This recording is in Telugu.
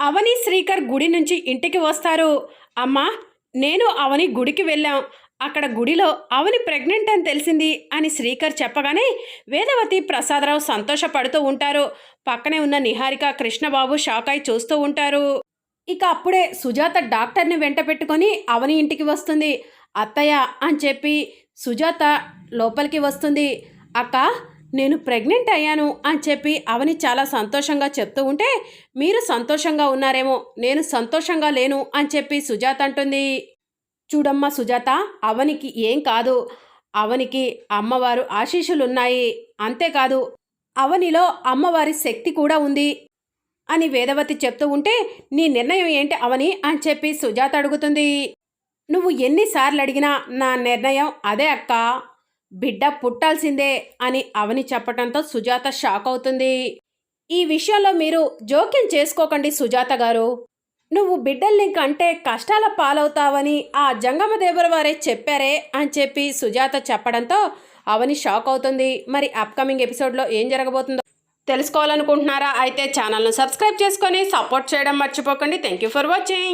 అవని శ్రీకర్ గుడి నుంచి ఇంటికి వస్తారు. అమ్మా నేను అవని గుడికి వెళ్ళాం. అక్కడ గుడిలో అవని ప్రెగ్నెంట్ అని తెలిసింది అని శ్రీకర్ చెప్పగానే వేదవతి ప్రసాదరావు సంతోషపడుతూ ఉంటారు. పక్కనే ఉన్న నిహారిక కృష్ణబాబు షాక్ అయి చూస్తూ ఉంటారు. ఇక అప్పుడే సుజాత డాక్టర్ని వెంట పెట్టుకొని అవని ఇంటికి వస్తుంది. అత్తయ్య అని చెప్పి సుజాత లోపలికి వస్తుంది. అక్క నేను ప్రెగ్నెంట్ అయ్యాను అని చెప్పి అవని చాలా సంతోషంగా చెప్తూ ఉంటే మీరు సంతోషంగా ఉన్నారేమో నేను సంతోషంగా లేను అని చెప్పి సుజాత అంటుంది. చూడమ్మా సుజాత అవనికి ఏం కాదు. అవనికి అమ్మవారు ఆశీస్సులున్నాయి. అంతేకాదు అవనిలో అమ్మవారి శక్తి కూడా ఉంది అని వేదవతి చెప్తూ ఉంటే నీ నిర్ణయం ఏంటి అవని అని చెప్పి సుజాత అడుగుతుంది. నువ్వు ఎన్నిసార్లు అడిగినా నా నిర్ణయం అదే అక్క. బిడ్డ పుట్టాల్సిందే అని అవని చెప్పడంతో సుజాత షాక్ అవుతుంది. ఈ విషయంలో మీరు జోక్యం చేసుకోకండి సుజాత గారు. నువ్వు బిడ్డల్ని కంటే కష్టాల పాలవుతావని ఆ జంగమదేవర వారే చెప్పారే అని చెప్పి సుజాత చెప్పడంతో అవని షాక్ అవుతుంది. మరి అప్కమింగ్ ఎపిసోడ్లో ఏం జరగబోతుందో తెలుసుకోవాలనుకుంటున్నారా? అయితే ఛానల్ను సబ్స్క్రైబ్ చేసుకొని సపోర్ట్ చేయడం మర్చిపోకండి. Thank you for watching.